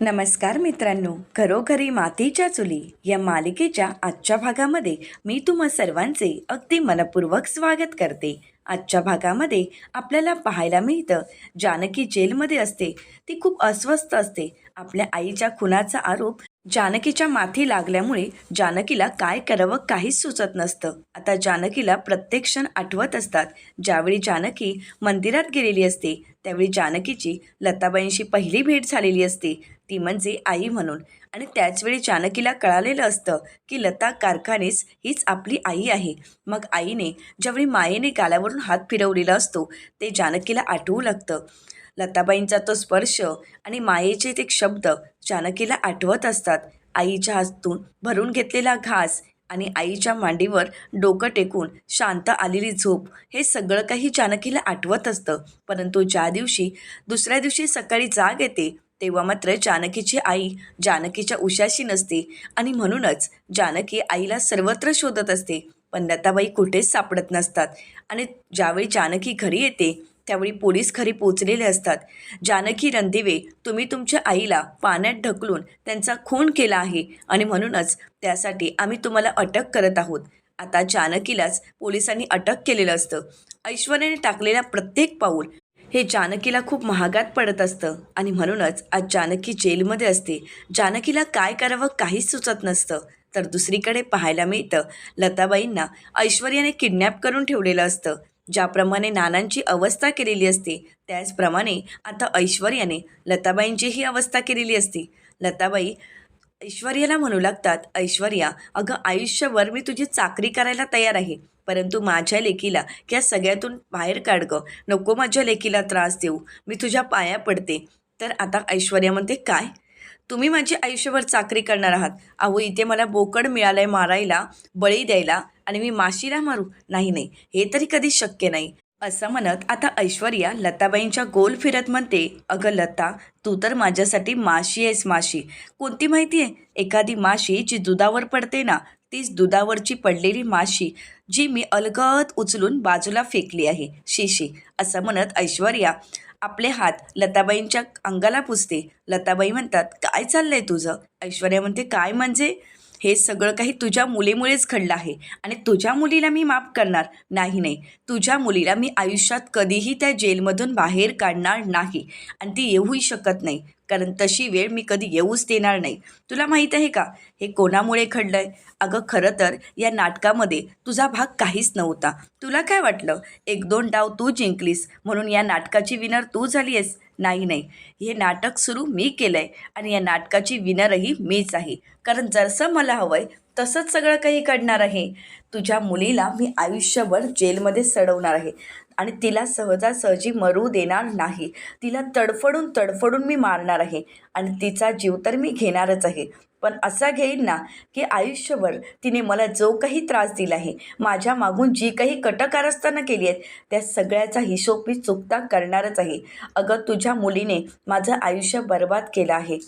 नमस्कार मित्रांनो घरोघरी मातीच्या चुली या मालिकेच्या आजच्या भागामध्ये मी तुम्हा सर्वांचे अगदी मनपूर्वक स्वागत करते. आजच्या भागामध्ये आपल्याला पाहायला मिळतं जानकी जेलमध्ये असते ती खूप अस्वस्थ असते. आपल्या आईच्या खुनाचा आरोप जानकीच्या माथी लागल्यामुळे जानकीला काय करावं काहीच सुचत नसतं. आता जानकीला प्रत्येक क्षण आठवत असतात. ज्यावेळी जानकी मंदिरात गेलेली असते त्यावेळी जानकीची लताबाईंशी पहिली भेट झालेली असते. ती म्हणजे आई म्हणून. आणि त्याचवेळी जानकीला कळालेलं असतं की लता कारखानेस हीच आपली आई आहे. मग आईने ज्यावेळी मायेने गालावरून हात फिरवलेला असतो ते जानकीला आठवू लागतं. लताबाईंचा तो स्पर्श आणि मायेचे ते शब्द जानकीला आठवत असतात. आईच्या हातून भरून घेतलेला घास आणि आईच्या मांडीवर डोकं टेकून शांत आलेली झोप हे सगळं काही जानकीला आठवत असतं. परंतु ज्या दिवशी दुसऱ्या दिवशी सकाळी जाग येते तेव्हा मात्र जानकीची आई जानकीच्या उशाशी नसते आणि म्हणूनच जानकी आईला सर्वत्र शोधत असते. पण लताबाई कुठेच सापडत नसतात आणि ज्यावेळी जानकी घरी येते त्यावेळी पोलीस घरी पोचलेले असतात. जानकी रणदिवे तुम्ही तुमच्या आईला पाण्यात ढकलून त्यांचा खून केला आहे आणि म्हणूनच त्यासाठी आम्ही तुम्हाला अटक करत आहोत. आता जानकीलाच पोलिसांनी अटक केलेलं असतं. ऐश्वर्याने टाकलेला प्रत्येक पाऊल हे जानकीला खूप महागात पडत असतं. आणि म्हणूनच आज जानकी जेलमध्ये असते. जानकीला काय करावं काहीच सुचत नसतं. तर दुसरीकडे पाहायला मिळतं. लताबाईंना ऐश्वर्याने किडनॅप करून ठेवलेलं असतं. ज्याप्रमाणे नानांची अवस्था केलेली असते त्याचप्रमाणे आता ऐश्वर्याने लताबाईंचीही अवस्था केलेली असते. लताबाई ऐश्वर्याला म्हणू लागतात ऐश्वर्या अगं आयुष्यभर मी तुझी चाकरी करायला तयार आहे. परंतु माझ्या लेकीला या सगळ्यातून बाहेर काढ गं नको माझ्या लेकीला त्रास देऊ. मी तुझ्या पाया पडते. तर आता ऐश्वर्या म्हणते काय? तुम्ही माझी आयुष्यभर चाकरी करणार आहात. अहो इथे मला बोकड मिळालंय मारायला बळी द्यायला आणि मी माशीला मारू. नाही नाही. हे तरी कधी शक्य नाही. असं म्हणत आता ऐश्वर्या लताबाईंच्या गोल फिरत म्हणते अगं लता तू तर माझ्यासाठी माशी आहेस माशी. कोणती माहिती आहे? एखादी माशी जी दुधावर पडते ना तीच दुधावरची पडलेली माशी. जी मी अलगद उचलून बाजूला फेकली आहे. शिशी असं म्हणत ऐश्वर्या आपले हात लताबाईंच्या अंगाला पुसते. लताबाई म्हणतात काय चाललंय तुझं? ऐश्वर्या म्हणते काय म्हणजे हे सगळं काही तुझ्या मुलीमुळेच घडलं आहे. आणि तुझ्या मुलीला मी माफ करणार नाही नाही. तुझ्या मुलीला मी आयुष्यात कधीही त्या जेलमधून बाहेर काढणार नाही. आणि ती येऊही शकत नाही. कारण तशी वेळ मी कधी येऊच देणार नाही. तुला माहीत आहे का? हे कोणामुळे घडलं आहे अगं खरं तर या नाटकामध्ये तुझा भाग काहीच नव्हता. तुला काय वाटलं? एक दोन डाव तू जिंकलीस. म्हणून या नाटकाची विनर तू झाली आहेस नाही नाही. हे नाटक सुरू मी केलं आहे आणि या नाटकाची विनरही मीच आहे. कारण जसं मला हवं आहे तसंच सगळं काही घडणार आहे. तुझ्या मुलीला मी आयुष्यभर जेलमध्ये सडवणार आहे. आणि तिला सहजासहजी मरू देणार नाही. तिला तडफडून तडफडून मी मारणार आहे आणि तिचा जीव तर मी घेणारच आहे. पण असा घेईन ना की आयुष्यभर तिने मला जो काही त्रास दिला आहे माझ्या मागून जी काही कटकारस्थानं केली आहेत त्या सगळ्याचा हिशोब मी चुकता करणारच आहे. अगं तुझ्या मुलीने माझं आयुष्य बर्बाद केलं आहे.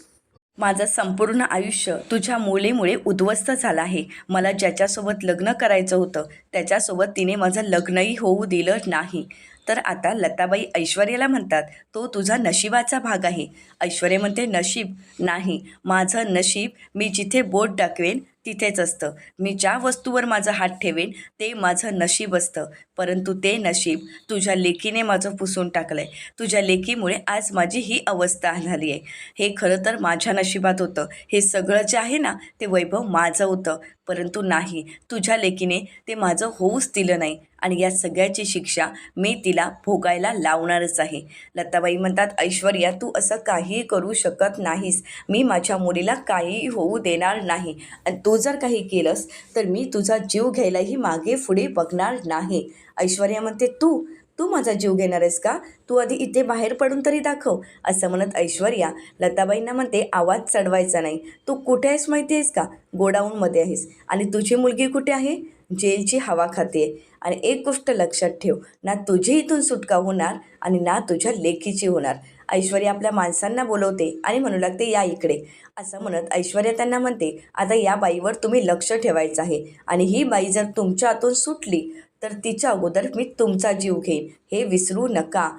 माझं संपूर्ण आयुष्य तुझ्या मुलीमुळे उद्ध्वस्त झालं आहे. मला ज्याच्यासोबत लग्न करायचं होतं त्याच्यासोबत तिने माझं लग्नही होऊ दिलं नाही. तर आता लताबाई ऐश्वर्याला म्हणतात तो तुझा नशिबाचा भाग आहे. ऐश्वर्या म्हणते नशीब नाही. माझं नशीब मी जिथे बोट दाखवेन तिथेच असतं. मी ज्या वस्तूवर माझा हात ठेवेन ते माझं नशीब असतं. परंतु ते नशीब तुझ्या लेकीने माझं पुसून टाकलं आहे तुझ्या लेकीमुळे आज माझी ही अवस्था झाली आहे हे खरं तर माझ्या नशिबात होतं. हे सगळं जे आहे ना ते वैभव माझं होतं. परंतु नाही. तुझ्या लेकीने ते माझं होऊच दिलं नाही. आणि या सगळ्याची शिक्षा मी तिला भोगायला लावणारच आहे. लताबाई म्हणतात ऐश्वर्या तू असं काहीही करू शकत नाहीस. मी माझ्या मुलीला काहीही होऊ देणार नाही. आणि तू जर काही केलंस तर मी तुझा जीव घ्यायलाही मागे पुढे बघणार नाही. ऐश्वर्या म्हणते तू तू माझा जीव घेणार आहेस का? तू आधी इथे बाहेर पडून तरी दाखव. असं म्हणत ऐश्वर्या लताबाईंना म्हणते आवाज चढवायचा नाही. तू कुठे आहेस माहिती आहेस का? गोडाऊनमध्ये आहेस. आणि तुझी मुलगी कुठे आहे? जेलची हवा खाते आणि एक गोष्ट लक्षात ठेव ना तुझी इथून सुटका होणार आणि ना तुझ्या लेखीची होणार. ऐश्वर्या आपल्या माणसांना बोलवते आणि म्हणू लागते या इकडे. असं म्हणत ऐश्वर्या त्यांना म्हणते आता या बाईवर तुम्ही लक्ष ठेवायचं आहे आणि ही बाई जर तुमच्या हातून सुटली तर तिच्या अगोदर मी तुमचा जीव घेईन. हे विसरू नका.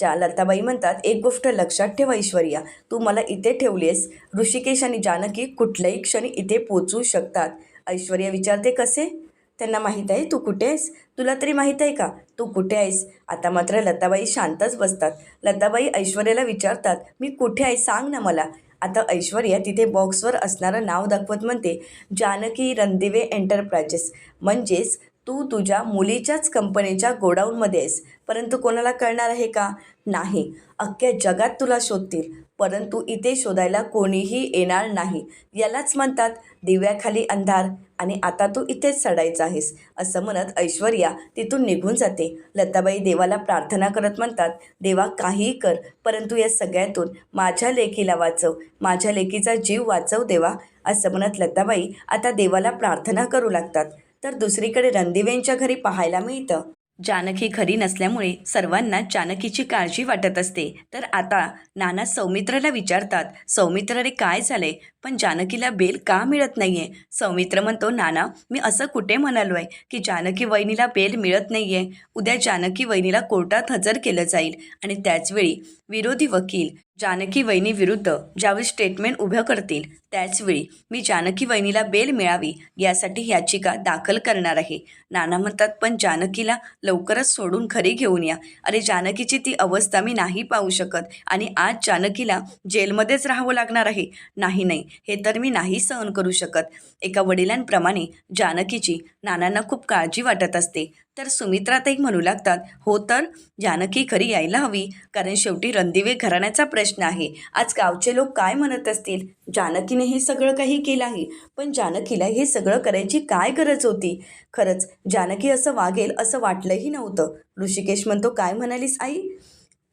ज्या लताबाई म्हणतात एक गोष्ट लक्षात ठेव ऐश्वर्या तू मला इथे ठेवलीस ऋषिकेश आणि जानकी कुठल्याही क्षणी इथे पोचू शकतात. ऐश्वर्या विचारते कसे? त्यांना माहीत आहे तू कुठे आहेस? तुला तरी माहीत आहे का? तू कुठे आहेस? आता मात्र लताबाई शांतच बसतात. लताबाई ऐश्वर्याला विचारतात मी कुठे आहे? सांग ना मला. आता ऐश्वर्या तिथे बॉक्सवर असणारं नाव दाखवत म्हणते जानकी रणदिवे एंटरप्राइजेस. म्हणजेच तू तुझ्या मुलीच्याच कंपनीच्या गोडाऊनमध्ये आहेस. परंतु कोणाला कळणार आहे का? नाही. अख्ख्या जगात तुला शोधतील. परंतु इथे शोधायला कोणीही येणार नाही. यालाच म्हणतात. दिव्याखाली अंधार. आणि आता तू इथेच सडायचं आहेस असं म्हणत ऐश्वर्या तिथून निघून जाते. लताबाई देवाला प्रार्थना करत म्हणतात देवा काहीही कर परंतु या सगळ्यातून माझ्या लेकीला वाचव माझ्या लेकीचा जीव वाचव देवा असं म्हणत लताबाई आता देवाला प्रार्थना करू लागतात. तर दुसरीकडे रणदिवेंच्या घरी पाहायला मिळतं. जानकी खरी नसल्यामुळे सर्वांना जानकीची काळजी वाटत असते. तर आता नाना सौमित्राला विचारतात सौमित्र रे काय झालंय? पण जानकीला बेल का मिळत नाही आहे सौमित्र म्हणतो नाना मी असं कुठे म्हणालो आहे की जानकी वहिनीला बेल मिळत नाही आहे उद्या जानकी वहिनीला कोर्टात हजर केलं जाईल आणि त्याचवेळी विरोधी वकील जानकी वहिनी विरुद्ध ज्यावेळी स्टेटमेंट उभं करतील त्याचवेळी मी जानकी वहिनीला बेल मिळावी यासाठी याचिका दाखल करणार आहे. नाना म्हणतात पण जानकीला लवकरच सोडून घरी घेऊन या. अरे जानकीची ती अवस्था मी नाही पाहू शकत आणि आज जानकीला जेलमध्येच राहावं लागणार आहे. नाही नाही. हे तर मी नाही सहन करू शकत. एका वडिलांप्रमाणे जानकीची नानांना खूप काळजी वाटत असते. तर सुमित्राताई म्हणू लागतात हो तर जानकी खरी यायला हवी. कारण शेवटी रणदिवे घराण्याचा प्रश्न आहे. आज गावचे लोक काय म्हणत असतील? जानकीने हे सगळं काही केलं आहे. पण जानकीला हे सगळं करायची काय गरज होती? खरंच जानकी असं वागेल असं वाटलंही नव्हतं. ऋषिकेश म्हणतो काय म्हणालीस आई?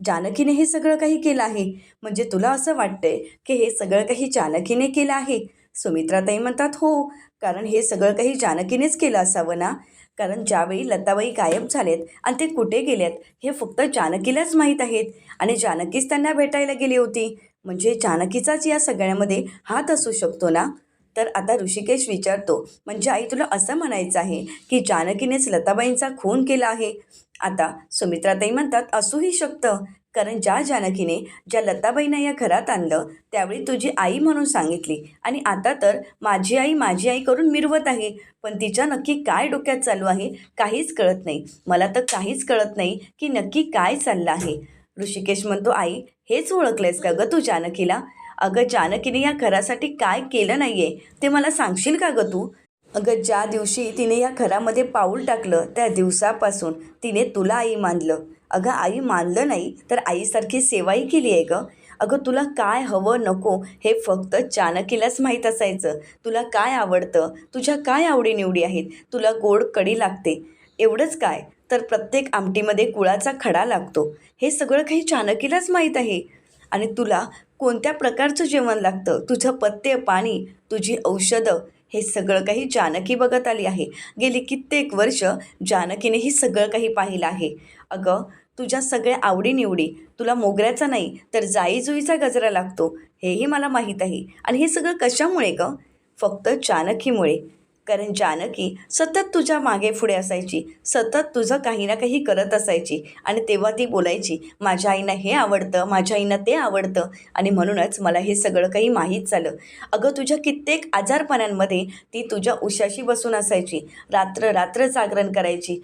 जानकीने हे सगळं काही केलं आहे. म्हणजे तुला असं वाटतंय की हे सगळं काही जानकीने केलं आहे? सुमित्राताई म्हणतात हो कारण हे सगळं काही जानकीनेच केलं असावं ना? कारण ज्यावेळी लताबाई गायब झालेत आणि ते कुठे गेलेत हे फक्त जानकीलाच माहीत आहेत. आणि जानकीच त्यांना भेटायला गेली होती. म्हणजे जानकीचाच या सगळ्यामध्ये हात असू शकतो ना? तर आता ऋषिकेश विचारतो म्हणजे आई तुला असं म्हणायचं आहे की जानकीनेच लताबाईंचा खून केला आहे? आता सुमित्राताई म्हणतात असूही शकतं. कारण ज्या जानकीने ज्या लताबाईंना या घरात आणलं त्यावेळी तुझी आई म्हणून सांगितली. आणि आता तर माझी आई माझी आई करून मिरवत आहे. पण तिच्या नक्की काय डोक्यात चालू आहे काहीच कळत नाही. मला तर काहीच कळत नाही की नक्की काय चाललं आहे. ऋषिकेश म्हणतो आई हेच ओळखलेस का गं तू जानकीला? अगं जानकीने या घरासाठी काय केलं नाही आहे ते मला सांगशील का गं तू? अगं ज्या दिवशी तिने या घरामध्ये पाऊल टाकलं त्या दिवसापासून तिने तुला आई मानलं. अगं आई मानलं नाही तर आईसारखी सेवाही केली आहे गं. अगं तुला काय हवं नको हे फक्त जानकीलाच माहीत असायचं. तुला काय आवडतं? तुझ्या काय आवडीनिवडी आहेत? तुला गोड कडी लागते. एवढंच काय? तर प्रत्येक आमटीमध्ये कुळाचा खडा लागतो. हे सगळं काही जानकीलाच माहीत आहे. आणि तुला कोणत्या प्रकारचं जेवण लागतं? तुझं पत्ते पाणी तुझी औषधं हे सगळं काही जानकी बघत आली आहे. गेली कित्येक वर्ष जानकीने ही सगळं काही पाहिलं आहे. अगं तुझ्या सगळ्या आवडीनिवडी तुला मोगऱ्याचा नाही तर जाईजुईचा गजरा लागतो. हेही मला माहीत आहे. आणि हे सगळं कशामुळे ग? फक्त जानकीमुळे. कारण जानकी सतत तुझ्या मागे पुढे असायची. सतत तुझं काही ना काही करत असायची. आणि तेव्हा ती बोलायची माझ्या आईना हे आवडतं माझ्या आईना ते आवडतं. आणि म्हणूनच मला हे सगळं काही माहीत झालं. अगं तुझ्या कित्येक आजारपणांमध्ये ती तुझ्या उशाशी बसून असायची. रात्र रात्र जागरण करायची.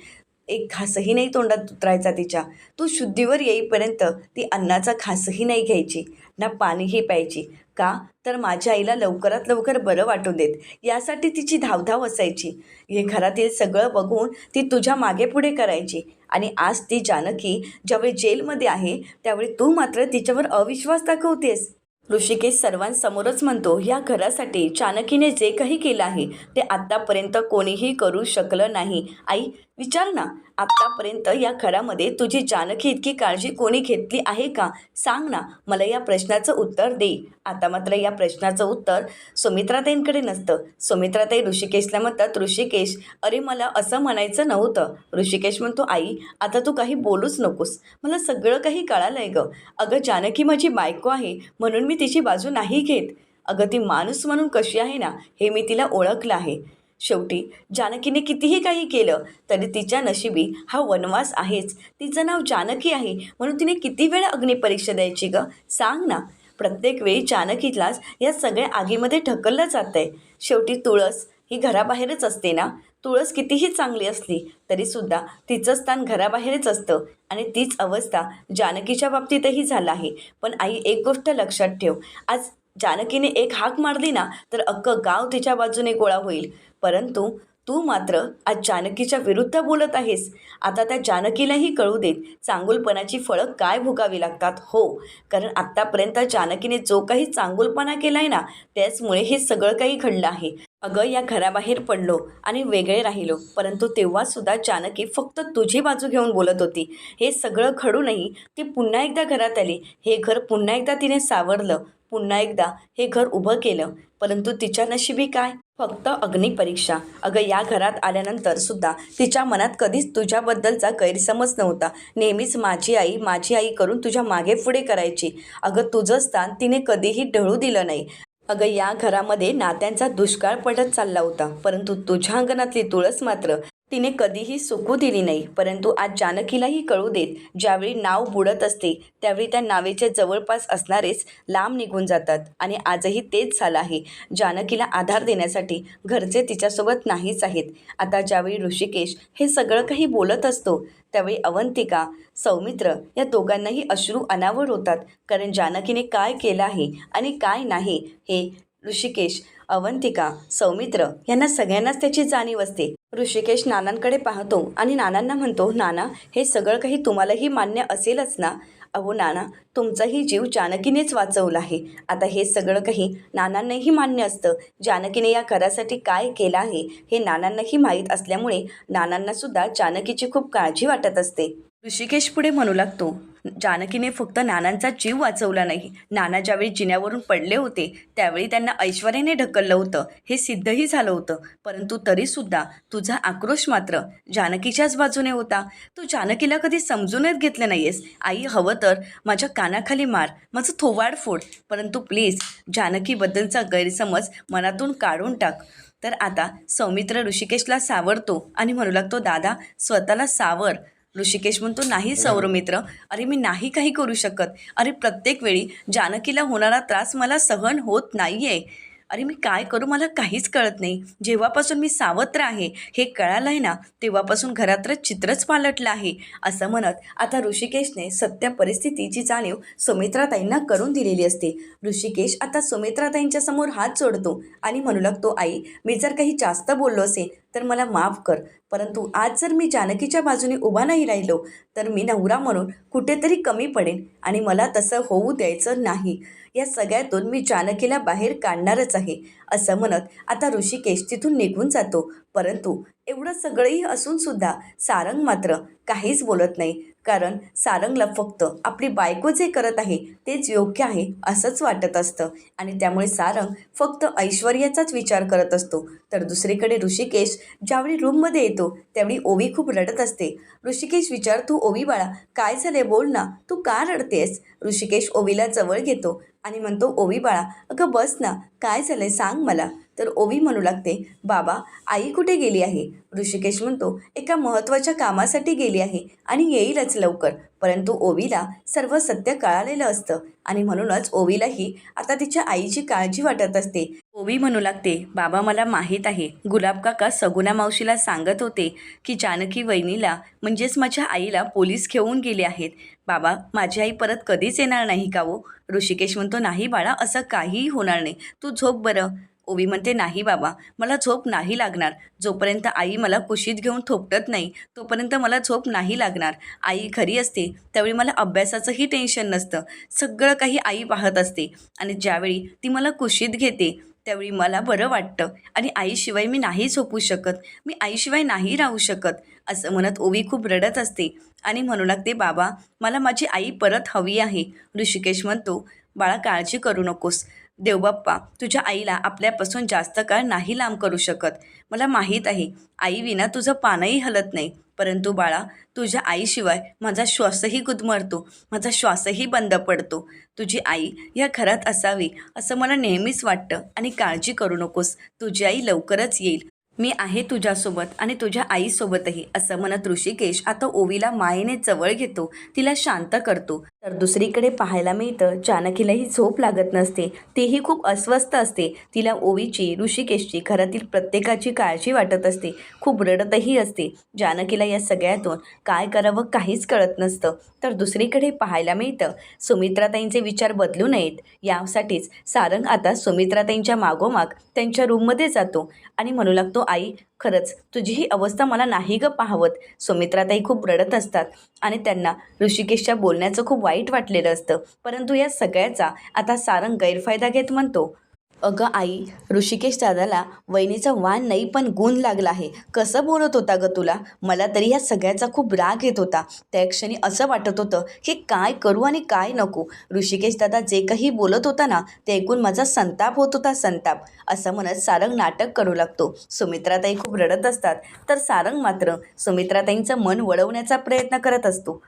एक घासही नाही तोंडात उतरायचा तिच्या. तू शुद्धीवर येईपर्यंत ती अन्नाचा घासही नाही घ्यायची ना पाणीही प्यायची. का? तर माझ्या आईला लवकरात लवकर बरं वाटून देत. यासाठी तिची धावधाव असायची. हे घरातील सगळं बघून ती तुझ्या मागे पुढे करायची. आणि आज ती जानकी ज्यावेळी जेलमध्ये आहे त्यावेळी तू मात्र तिच्यावर अविश्वास दाखवतेस. ऋषिकेश सर्वांसमोरच म्हणतो या घरासाठी चाणकीने जे काही केलं आहे ते आत्तापर्यंत कोणीही करू शकलं नाही. आई विचार ना. आत्तापर्यंत या घरामध्ये तुझी जानकी इतकी काळजी कोणी घेतली आहे का? सांग ना मला या प्रश्नाचं उत्तर दे. आता मात्र या प्रश्नाचं उत्तर सुमित्राताईंकडे नसतं. सुमित्राताई ऋषिकेशला म्हणतात ऋषिकेश अरे मला असं म्हणायचं नव्हतं. ऋषिकेश म्हणतो आई आता तू काही बोलूच नकोस. मला सगळं काही कळालं आहे गं. अगं जानकी माझी बायको आहे म्हणून मी तिची बाजू नाही घेत. अगं ती माणूस म्हणून कशी आहे ना हे मी तिला ओळखलं आहे. शेवटी जानकीने कितीही काही केलं तरी तिच्या नशिबी हा वनवास आहेच. तिचं नाव जानकी आहे म्हणून तिने किती वेळा अग्निपरीक्षा द्यायची ग? सांग ना. प्रत्येक वेळी जानकीलाच या सगळ्या आगीमध्ये ढकललं जातं आहे शेवटी तुळस ही घराबाहेरच असते ना? तुळस कितीही चांगली असली तरीसुद्धा तिचं स्थान घराबाहेरच असतं. आणि तीच अवस्था जानकीच्या बाबतीतही झालं आहे. पण आई एक गोष्ट लक्षात ठेव. आज जानकीने एक हाक मारली ना तर अख्खं गाव तिच्या बाजूने गोळा होईल. परंतु तू मात्र आज जानकीच्या विरुद्ध बोलत आहेस. आता त्या जानकीलाही कळू देत चांगुलपणाची फळं काय भोगावी लागतात. हो कारण आत्तापर्यंत जानकीने जो काही चांगुलपणा केला आहे ना त्याचमुळे हे सगळं काही घडलं आहे. अगं या घराबाहेर पडलो आणि वेगळे राहिलो. परंतु तेव्हासुद्धा जानकी फक्त तुझी बाजू घेऊन बोलत होती. हे सगळं घडूनही ती पुन्हा एकदा घरात आली. हे घर पुन्हा एकदा तिने सावरलं. पुन्हा एकदा हे घर उभं केलं. परंतु तिच्या नशिबी काय? फक्त अग्निपरीक्षा अगं या घरात आल्यानंतर सुद्धा तिच्या मनात कधीच तुझ्याबद्दलचा गैरसमज नव्हता. नेहमीच माझी आई माझी आई करून तुझ्या मागे पुढे करायची. अगं तुझं स्थान तिने कधीही ढळू दिलं नाही. अगं या घरामध्ये नात्यांचा दुष्काळ पडत चालला होता. परंतु तुझ्या अंगणातली तुळस मात्र तिने कधीही सुकू दिली नाही परंतु आज जानकीलाही कळू देत ज्यावेळी नाव बुडत असते त्यावेळी त्या नावेच्या जवळपास असणारेच लांब निघून जातात. आणि आजही तेच झालं आहे. जानकीला आधार देण्यासाठी घरचे तिच्यासोबत नाहीच आहेत. आता ज्यावेळी ऋषिकेश हे सगळं काही बोलत असतो त्यावेळी अवंतिका सौमित्र या दोघांनाही अश्रू अनावर होतात. कारण जानकीने काय केलं आहे आणि काय नाही हे ऋषिकेश अवंतिका सौमित्र यांना सगळ्यांनाच त्याची जाणीव असते. ऋषिकेश नानांकडे पाहतो आणि नानांना म्हणतो नाना हे सगळं काही तुम्हालाही मान्य असेलच ना? अहो नाना तुमचाही जीव जानकीनेच वाचवला आहे. आता हे सगळं काही नानांनाही मान्य असतं. जानकीने या घरासाठी काय केलं आहे हे नानांनाही माहीत असल्यामुळे नानांनासुद्धा जानकीची खूप काळजी वाटत असते. ऋषिकेश पुढे म्हणू लागतो जानकीने फक्त नानांचा जीव वाचवला नाही. नाना ज्यावेळी जिन्यावरून पडले होते त्यावेळी त्यांना ऐश्वर्याने ढकललं होतं. हे सिद्धही झालं होतं. परंतु तरीसुद्धा तुझा आक्रोश मात्र जानकीच्याच बाजूने होता. तू जानकीला कधी समजूनच घेतलं नाहीयेस. आई हवं तर माझ्या कानाखाली मार. माझं थोवाड फोड. परंतु प्लीज जानकीबद्दलचा गैरसमज मनातून काढून टाक. तर आता सौमित्र ऋषिकेशला सावरतो आणि म्हणू लागतो दादा स्वतःला सावर. ऋषिकेश म्हणतो नाही सौरमित्र. अरे मी नाही काही करू शकत. अरे प्रत्येक वेळी जानकीला होणारा त्रास मला सहन होत नाही आहे अरे मी काय करू? मला काहीच कळत नाही. जेव्हापासून मी सावत्र आहे हे कळालं आहे ना तेव्हापासून घरातलं चित्रच पालटलं आहे. असं म्हणत आता ऋषिकेशने सत्य परिस्थितीची जाणीव सुमित्राताईंना करून दिलेली असते. ऋषिकेश आता सुमित्राताईंच्या समोर हात जोडतो आणि म्हणू लागतो आई मी जर काही जास्त बोललो असेल तर मला माफ कर. परंतु आज जर मी जानकीच्या बाजूने उभा नाही राहिलो तर मी नवरा म्हणून कुठेतरी कमी पडेन आणि मला तसं होऊ द्यायचं नाही. या सगळ्यातून मी जानकीला बाहेर काढणारच आहे असं म्हणत आता ऋषिकेश तिथून निघून जातो. परंतु एवढं सगळंही असूनसुद्धा सारंग मात्र काहीच बोलत नाही. कारण सारंगला फक्त आपली बायको जे करत आहे तेच योग्य आहे असंच वाटत असतं. आणि त्यामुळे सारंग फक्त ऐश्वर्याचाच विचार करत असतो. तर दुसरीकडे ऋषिकेश ज्यावेळी रूममध्ये येतो त्यावेळी ओवी खूप रडत असते. ऋषिकेश विचार तू ओवी बाळा काय झाले बोल ना तू का रडतेस? ऋषिकेश ओवीला जवळ घेतो. आणि म्हणतो ओवी बाळा अगं बस ना काय झालंय सांग मला. तर ओवी म्हणू लागते बाबा आई कुठे गेली आहे? ऋषिकेश म्हणतो एका महत्त्वाच्या कामासाठी गेली आहे आणि येईलच लवकर. परंतु ओवीला सर्व सत्य कळालेलं असतं आणि म्हणूनच ओवीलाही आता तिच्या आईची काळजी वाटत असते. ओवी म्हणू लागते बाबा मला माहीत आहे गुलाब काका सगुना मावशीला सांगत होते की जानकी वहिनीला म्हणजेच माझ्या आईला पोलीस घेऊन गेले आहेत. बाबा माझी आई परत कधीच येणार नाही का हो? ऋषिकेश म्हणतो नाही बाळा असं काहीही होणार नाही. तू तू झोप बरं. ओवी म्हणते नाही बाबा मला झोप नाही लागणार. जोपर्यंत आई मला कुशीत घेऊन थोपटत नाही तोपर्यंत मला झोप नाही लागणार. आई घरी असते त्यावेळी मला अभ्यासाचंही टेन्शन नसतं. सगळं काही आई पाहत असते आणि ज्यावेळी ती मला कुशीत घेते त्यावेळी मला बरं वाटतं. आणि आईशिवाय मी नाही झोपू शकत. मी आईशिवाय नाही राहू शकत असं म्हणत ओवी खूप रडत असते. आणि म्हणू लागते बाबा मला माझी आई परत हवी आहे. ऋषिकेश म्हणतो बाळा काळजी करू नकोस. देवबाप्पा तुझ्या आईला आपल्यापासून जास्त काळ नाही लांब करू शकत. मला माहीत आहे आई विना तुझं पानही हलत नाही. परंतु बाळा तुझ्या आईशिवाय माझा श्वासही गुदमरतो माझा श्वासही बंद पडतो. तुझी आई या घरात असावी असं मला नेहमीच वाटतं. आणि काळजी करू नकोस तुझी आई लवकरच येईल. मी आहे तुझ्यासोबत आणि तुझ्या आईसोबतही असं म्हणत ऋषिकेश आता ओवीला मायेने जवळ घेतो तिला शांत करतो. तर दुसरीकडे पाहायला मिळतं जानकीलाही झोप लागत नसते तेही खूप अस्वस्थ असते. तिला ओवीची ऋषिकेशची घरातील प्रत्येकाची काळजी वाटत असते खूप रडतही असते. जानकीला या सगळ्यातून काय करावं काहीच कळत नसतं. तर दुसरीकडे पाहायला मिळतं सुमित्राताईंचे विचार बदलू नयेत. यासाठीच सारंग आता सुमित्राताईंच्या मागोमाग त्यांच्या रूममध्ये जातो आणि म्हणू लागतो आई खरंच तुझी ही अवस्था मला नाही ग पाहवत. सुमित्राताई खूप रडत असतात आणि त्यांना ऋषिकेशच्या बोलण्याचं खूप वाईट वाटलेलं असतं. परंतु या सगळ्याचा आता सारंग गैरफायदा घेत म्हणतो. अगं आई ऋषिकेश दादाला वहिनीचा वाण नाही पण गुण लागला आहे. कसं बोलत होता ग तुला? मला तरी ह्या सगळ्याचा खूप राग येत होता. त्या क्षणी असं वाटत होतं की काय करू आणि काय नको. ऋषिकेश दादा जे काही बोलत होता ना ते ऐकून माझा संताप होत होता संताप. असं म्हणत सारंग नाटक करू लागतो. सुमित्राताई खूप रडत असतात. तर सारंग मात्र सुमित्राताईंचं मन वळवण्याचा प्रयत्न करत असतो.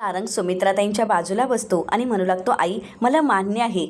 सारंग सुमित्राताईंच्या बाजूला बसतो आणि म्हणू लागतो आई मला मान्य आहे.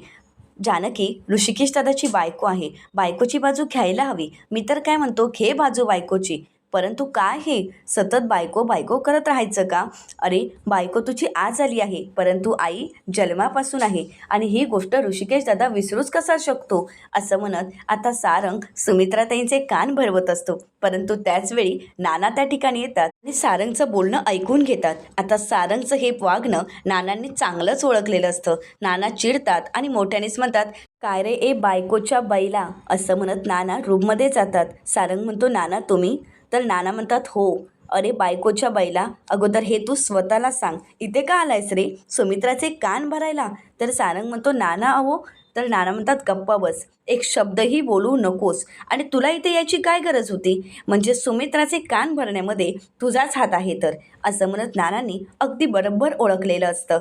जानकी ऋषिकेश दादाची बायको आहे. बायकोची बाजू घ्यायला हवी. मी तर काय म्हणतो घे बाजू बायकोची. परंतु काय हे? सतत बायको बायको करत राहायचं का? अरे बायको तुझी आज आली आहे परंतु आई जन्मापासून आहे आणि ही गोष्ट ऋषिकेश दादा विसरूच कसा शकतो? असं म्हणत आता सारंग सुमित्राताईंचे कान भरवत असतो. परंतु त्याचवेळी नाना त्या ठिकाणी येतात आणि सारंगचं बोलणं ऐकून घेतात. आता सारंगचं हे वागणं नानांनी चांगलंच ओळखलेलं असतं. नाना चिडतात आणि मोठ्यानेच म्हणतात काय रे ए बायकोच्या बैला? असं म्हणत नाना रूममध्ये जातात. सारंग म्हणतो नाना तुम्ही तर नाना म्हणतात हो. अरे बायकोच्या बैला अगोदर हे तू स्वतःला सांग. इथे का आलायस रे? सुमित्राचे कान भरायला. तर सारंग म्हणतो नाना अहो. तर नाना म्हणतात गप्पा बस. एक शब्दही बोलू नकोस. आणि तुला इथे याची काय गरज होती? म्हणजे सुमित्राचे कान भरण्यामध्ये तुझाच हात आहे तर. असं म्हणत नानांनी अगदी बरोबर ओळखलेलं असतं.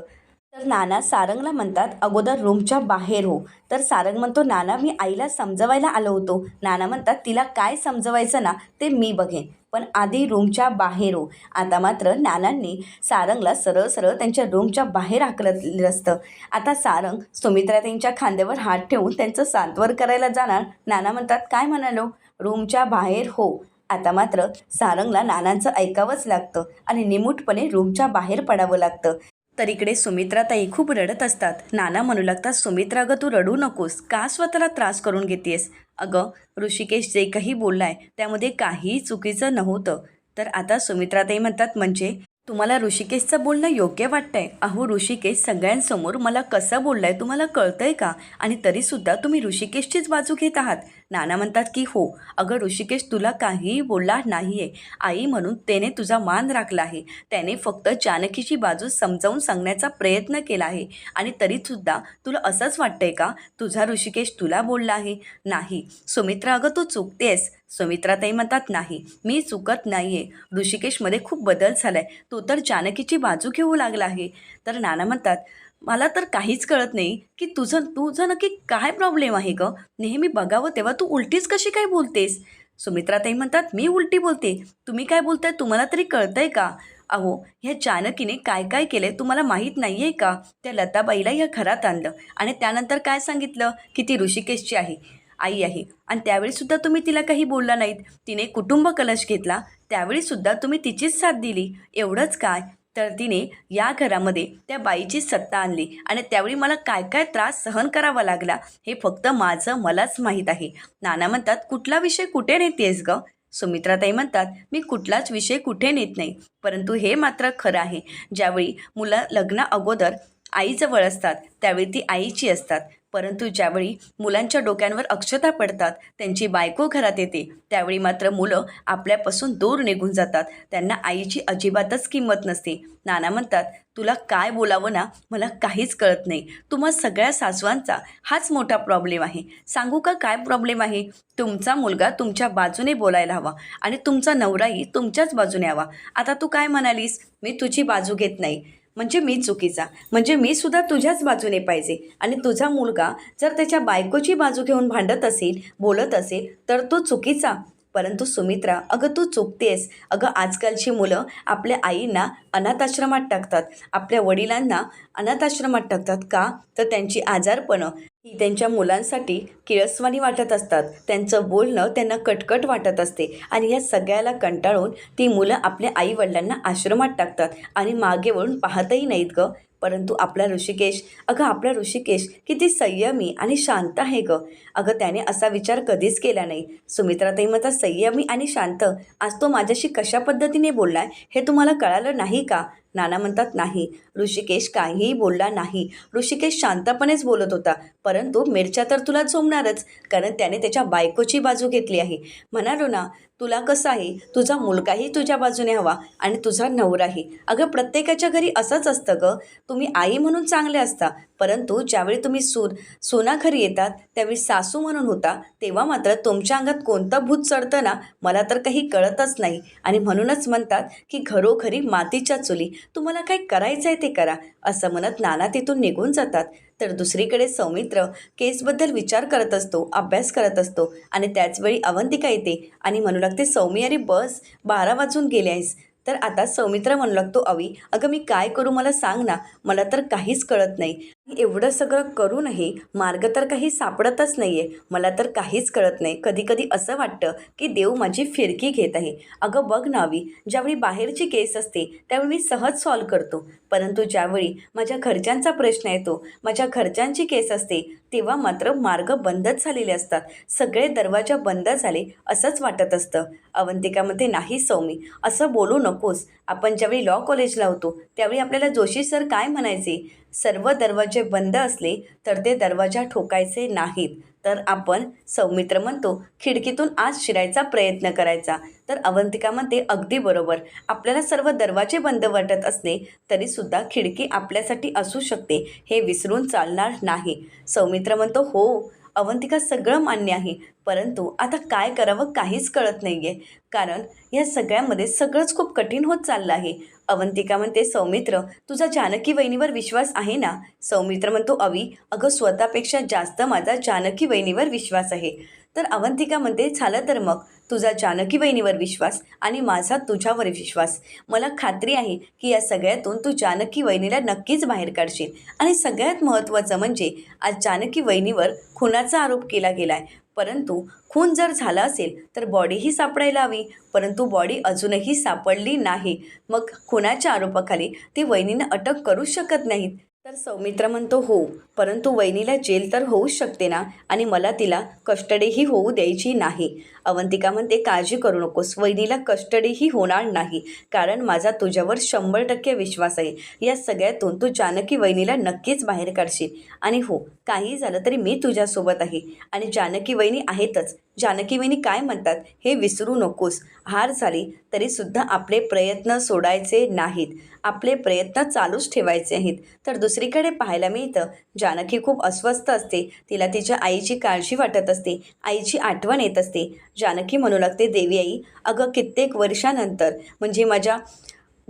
तर नाना सारंगला म्हणतात अगोदर रूमच्या बाहेर हो. तर सारंग म्हणतो नाना मी आईला समजवायला आलो होतो. नाना म्हणतात तिला काय समजवायचं ना ते मी बघेन. पण आधी रूमच्या बाहेर हो. आता मात्र नानांनी सारंगला सरळ सरळ त्यांच्या रूमच्या बाहेर हाकलत असतं. आता सारंग सुमित्रा त्यांच्या खांद्यावर हात ठेवून त्यांचं सांत्वन करायला जाणार. नाना म्हणतात काय म्हणालो? रूमच्या बाहेर हो. आता मात्र सारंगला नानांचं ऐकावंच लागतं आणि निमूटपणे रूमच्या बाहेर पडावं लागतं. तर इकडे सुमित्राताई खूप रडत असतात. नाना म्हणू लागतात सुमित्रा अगं तू रडू नकोस. का स्वतःला त्रास करून घेतेस? अगं ऋषिकेश जे काही बोललाय त्यामध्ये काहीही चुकीचं नव्हतं. तर आता सुमित्राताई म्हणतात म्हणजे तुम्हाला ऋषिकेशचं बोलणं योग्य वाटतंय? अहो ऋषिकेश सगळ्यांसमोर मला कसं बोललाय तुम्हाला कळतंय का? आणि तरीसुद्धा तुम्ही ऋषिकेशचीच बाजू घेत आहात. नाना म्हणतात की हो अगं ऋषिकेश तुला काहीही बोलला नाही आहे आई म्हणून त्याने तुझा मान राखला आहे. त्याने फक्त जानकीची बाजू समजावून सांगण्याचा प्रयत्न केला आहे. आणि तरीसुद्धा तुला असंच वाटतंय का? तुझा ऋषिकेश तुला बोलला आहे? नाही. सुमित्रा अगं तू चुकतेस. सुमित्राताई म्हणतात नाही मी चुकत नाही आहे ऋषिकेशमध्ये खूप बदल झाला आहे तो तर जानकीची बाजू घेऊ लागला आहे. तर नाना म्हणतात मला तर काहीच कळत नाही की तुझं तुझं नक्की काय प्रॉब्लेम आहे ग? नेहमी बघावं तेव्हा तू उलटीच कशी काय बोलतेस? सुमित्राताई म्हणतात मी उलटी बोलते. तुम्ही काय बोलताय तुम्हाला तरी कळतंय का? अहो ह्या जानकीने काय काय केलंय तुम्हाला माहीत नाही आहे का? त्या लताबाईला या घरात आणलं. आणि त्यानंतर काय सांगितलं? की ती ऋषिकेशची आहे. आई आहे. आणि त्यावेळीसुद्धा तुम्ही तिला काही बोलला नाहीत. तिने कुटुंब कलश घेतला. त्यावेळीसुद्धा तुम्ही तिचीच साथ दिली. एवढंच काय? तर तिने या घरामध्ये त्या बाईची सत्ता आणली. आणि त्यावेळी मला काय काय त्रास सहन करावा लागला हे फक्त माझं मलाच माहीत आहे. नाना म्हणतात कुठला विषय कुठे नेतेस ग? सुमित्राताई म्हणतात मी कुठलाच विषय कुठे नेत नाही. परंतु हे मात्र खरं आहे. ज्यावेळी मुलं लग्न अगोदर आईजवळ असतात त्यावेळी ती आईची असतात. परंतु ज्यावेळी मुलांच्या डोक्यांवर अक्षता पडतात त्यांची बायको घरात येते त्यावेळी मात्र मुलं आपल्यापासून दूर निघून जातात. त्यांना आईची अजिबातच किंमत नसते. नाना म्हणतात तुला काय बोलावं ना मला काहीच कळत नाही. तुम्हा सगळ्या सासवांचा हाच मोठा प्रॉब्लेम आहे. सांगू का काय प्रॉब्लेम आहे? तुमचा मुलगा तुमच्या बाजूने बोलायला हवा आणि तुमचा नवराही तुमच्याच बाजूने हवा आता तू काय म्हणालीस? मी तुझी बाजू घेत नाही. म्हणजे मी चुकीचा. म्हणजे मी सुद्धा तुझ्याच बाजूने पाहिजे. आणि तुझा मुलगा जर त्याच्या बायकोची बाजू घेऊन भांडत असेल बोलत असेल तर तो चुकीचा. परंतु सुमित्रा अगं तू चुकतेस. अगं आजकालची मुलं आपल्या आईंना अनाथाश्रमात टाकतात. आपल्या वडिलांना अनाथाश्रमात टाकतात का? तर त्यांची आजारपणं ही त्यांच्या मुलांसाठी किळसवाणी वाटत असतात. त्यांचं बोलणं त्यांना कटकट वाटत असते आणि या सगळ्याला कंटाळून ती मुलं आपल्या आईवडिलांना आश्रमात टाकतात आणि मागे वळून पाहतही नाहीत गं. परंतु आपला ऋषिकेश अगं आपला ऋषिकेश किती संयमी आणि शांत आहे गं. अगं त्याने असा विचार कधीच केला नाही. सुमित्राताई म्हणतात संयमी आणि शांत. आज तो माझ्याशी कशा पद्धतीने बोललाय हे तुम्हाला कळालं नाही का? नाना म्हणतात नाही ऋषिकेश काहीही बोलला नाही. ऋषिकेश शांतपणेच बोलत होता परंतु मिरच्या तर तुला झोमणारच कारण त्याने त्याच्या बायकोची बाजू घेतली आहे. म्हणालो ना तुला कसं आहे? तुझा मुलगाही तुझ्या बाजूने हवा आणि तुझा नवराही. अगं प्रत्येकाच्या घरी असंच असतं गं. तुम्ही आई म्हणून चांगले असता परंतु ज्यावेळी तुम्ही सून सोना घरी येतात त्यावेळी सासू म्हणून होता तेव्हा मात्र तुमच्या अंगात कोणतं भूत चढतं ना मला तर काही कळतच नाही. आणि म्हणूनच म्हणतात की घरोघरी मातीच्या चुली तुम्हाला काय करायचं आहे ते करा असं म्हणत नाना तिथून निघून जातात. तर दुसरीकडे सौमित्र केसबद्दल विचार करत असतो अभ्यास करत असतो आणि त्याचवेळी अवंतिका येते आणि म्हणू लागते सौमी अरे बस बारा वाजून गेले आहेस. तर आता सौमित्र म्हणू लागतो अवी अगं मी काय करू मला सांग ना मला तर काहीच कळत नाही. एवढं सगळं करूनही मार्ग तर काही सापडतच नाही आहे मला तर काहीच कळत नाही. कधी कधी असं वाटतं की देव माझी फिरकी घेत आहे. अगं बघ नावी ज्यावेळी बाहेरची केस असते त्यावेळी मी सहज सॉल्व करतो. परंतु ज्यावेळी माझ्या घरच्यांचा प्रश्न येतो माझ्या घरच्यांची केस असते तेव्हा मात्र मार्ग बंदच झालेले असतात. सगळे दरवाजा बंद झाले असंच वाटत असतं. अवंतिकामध्ये नाही सौमी असं बोलू नकोस. आपण ज्यावेळी लॉ कॉलेजला होतो त्यावेळी आपल्याला जोशी सर काय म्हणायचे? सर्व दरवाजे बंद असले तर ते दरवाजा ठोकायचे नाहीत. तर आपण सौमित्र म्हणतो खिडकीतून आज शिरायचा प्रयत्न करायचा. तर अवंतिका म्हणते अगदी बरोबर. आपल्याला सर्व दरवाजे बंद वाटत असले तरीसुद्धा खिडकी आपल्यासाठी असू शकते हे विसरून चालणार नाही. सौमित्र म्हणतो हो अवंतिका सगळं मान्य आहे. परंतु आता काय करावं काहीच कळत नाही आहे कारण या सगळ्यामध्ये सगळंच खूप कठीण होत चाललं आहे. अवंतिका म्हणते सौमित्र तुझा जानकी वहिनीवर विश्वास आहे ना? सौमित्र म्हणतो अवी अगं स्वतःपेक्षा जास्त माझा जानकी वहिनीवर विश्वास आहे. तर अवंतिका म्हणते झालं तर मग. तुझा जानकी वहिनीवर विश्वास आणि माझा तुझ्यावर विश्वास. मला खात्री आहे की या सगळ्यातून तू जानकी वहिनीला नक्कीच बाहेर काढशील. आणि सगळ्यात महत्त्वाचं म्हणजे आज जानकी वहिनीवर खुनाचा आरोप केला गेला आहे परंतु खून जर झाला असेल तर बॉडीही सापडायला हवी. परंतु बॉडी अजूनही सापडली नाही. मग खुनाच्या आरोपाखाली ती वहिनीनं अटक करूच शकत नाहीत. तर सौमित्र म्हणतो हो. परंतु वहिनीला जेल तर होऊच शकते ना? आणि मला तिला कस्टडीही होऊ द्यायची नाही. अवंतिका म्हणते काळजी करू नकोस. वहिनीला कस्टडीही होणार नाही. कारण माझा तुझ्यावर शंभर टक्के विश्वास आहे. या सगळ्यातून तू जानकी वहिनीला नक्कीच बाहेर काढशील. आणि हो काही झालं तरी मी तुझ्यासोबत आहे. आणि जानकी वहिनी आहेतच. जानकी वहिनी काय म्हणतात हे विसरू नकोस. हार झाली तरीसुद्धा आपले प्रयत्न सोडायचे नाहीत. आपले प्रयत्न चालूच ठेवायचे आहेत. तर दुसरीकडे पाहायला मिळतं जानकी खूप अस्वस्थ असते. तिला तिच्या आईची काळजी वाटत असते. आईची आठवण येत असते. जानकी म्हणू लागते देवी आई अगं कित्येक वर्षानंतर म्हणजे माझ्या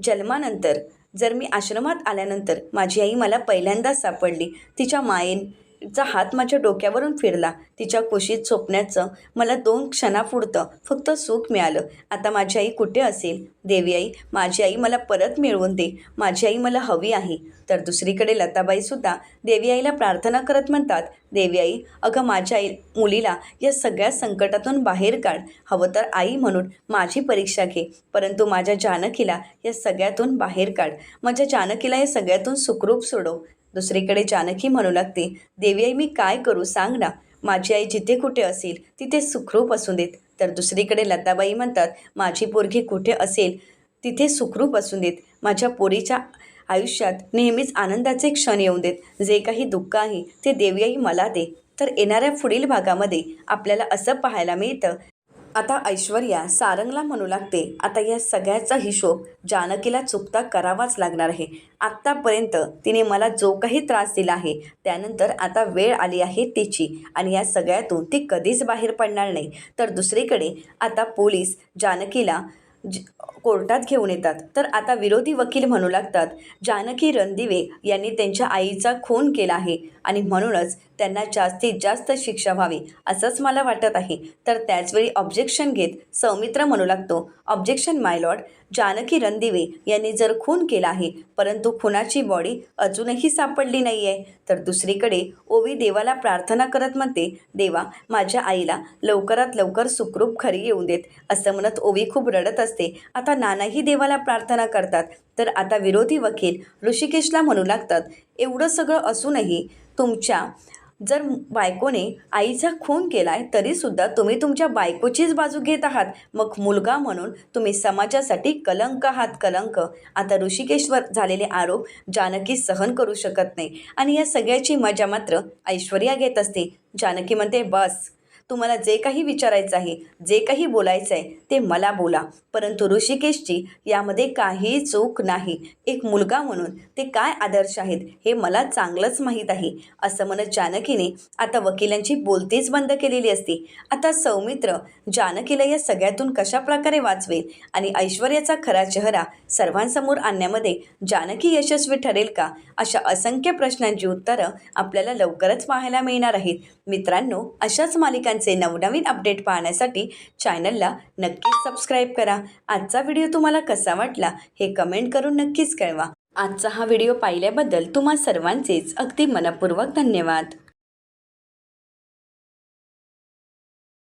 जन्मानंतर जर मी आश्रमात आल्यानंतर माझी आई मला पहिल्यांदाच सापडली. तिच्या मायेन चा हात माझ्या डोक्यावरून फिरला. तिच्या कुशीत झोपण्याचं मला दोन क्षणापुरतं फक्त सुख मिळालं. आता माझी आई कुठे असेल? देवी आई माझी आई मला परत मिळवून दे. माझी आई मला हवी आहे. तर दुसरीकडे लताबाईसुद्धा देवी आईला प्रार्थना करत म्हणतात देवी आई अगं माझ्या आई मुलीला या सगळ्या संकटातून बाहेर काढ. हवं तर आई म्हणून माझी परीक्षा घे. परंतु माझ्या जानकीला या सगळ्यातून बाहेर काढ. माझ्या जानकीला या सगळ्यातून सुखरूप सोडव. दुसरीकडे जानकी म्हणू लागते देवी आई मी काय करू सांग ना. माझी आई जिथे कुठे असेल तिथे सुखरूप असू देत तर दुसरीकडे लताबाई म्हणतात माझी पोरगी कुठे असेल तिथे सुखरूप असू देत. माझ्या पोरीच्या आयुष्यात नेहमीच आनंदाचे क्षण येऊन देत. जे काही दुःख आहे ते देवीआई मला दे. तर येणाऱ्या पुढील भागामध्ये आपल्याला असं पाहायला मिळतं आता ऐश्वर्या सारंगला म्हणू लागते आता या सगळ्याचा हिशोब जानकीला चुकता करावाच लागणार आहे. आत्तापर्यंत तिने मला जो काही त्रास दिला आहे त्यानंतर आता वेळ आली आहे तिची आणि या सगळ्यातून ती कधीच बाहेर पडणार नाही. तर दुसरीकडे आता पोलीस जानकीला ज कोर्टात घेऊन येतात. तर आता विरोधी वकील म्हणू लागतात जानकी रणदिवे यांनी त्यांच्या आईचा खून केला आहे आणि म्हणूनच त्यांना जास्तीत जास्त शिक्षा व्हावी असंच मला वाटत आहे. तर त्याचवेळी ऑब्जेक्शन घेत सौमित्र म्हणू लागतो. Objection my lord Janaki Randive यांनी जर खून केला आहे परंतु खुनाची बॉडी अजूनही सापडली नाही आहे तर दुसरीकडे ओवी देवाला प्रार्थना करत म्हणते देवा माझ्या आईला लवकरात लवकर सुखरूप खरी येऊ देत असं म्हणत ओवी खूप रडत असते. आता नानाही देवाला प्रार्थना करतात. तर आता विरोधी वकील ऋषिकेशला म्हणू लागतात एवढं सगळं असूनही तुमच्या जर बायकोने आईचा खून केला आहे तरीसुद्धा तुम्ही तुमच्या बायकोचीच बाजू घेत आहात. मग मुलगा म्हणून तुम्ही समाजासाठी कलंक आहात कलंक. आता ऋषिकेश्वर झालेले आरोप जानकी सहन करू शकत नाही. आणि या सगळ्याची मजा मात्र ऐश्वर्या घेत असते. जानकी म्हणते बस. तुम्हाला जे काही विचारायचं आहे जे काही बोलायचं आहे ते मला बोला. परंतु ऋषिकेशची यामध्ये काही चूक नाही. एक मुलगा म्हणून ते काय आदर्श आहेत हे मला चांगलंच माहीत आहे असं म्हणत जानकीने आता वकिलांची बोलतीच बंद केलेली असते. आता सौमित्र जानकीला या सगळ्यातून कशा प्रकारे वाचवेल आणि ऐश्वर्याचा खरा चेहरा सर्वांसमोर आणण्यामध्ये जानकी यशस्वी ठरेल का? अशा असंख्य प्रश्नांची उत्तरं आपल्याला लवकरच पाहायला मिळणार आहेत. मित्रांनो अशाच मालिकांचे नवनवीन अपडेट पाहण्यासाठी चॅनलला नक्कीच सबस्क्राईब करा. आजचा व्हिडिओ तुम्हाला कसा वाटला हे कमेंट करून नक्कीच कळवा. आजचा हा व्हिडिओ पाहिल्याबद्दल तुम्हा सर्वांचेच अगदी मनपूर्वक धन्यवाद.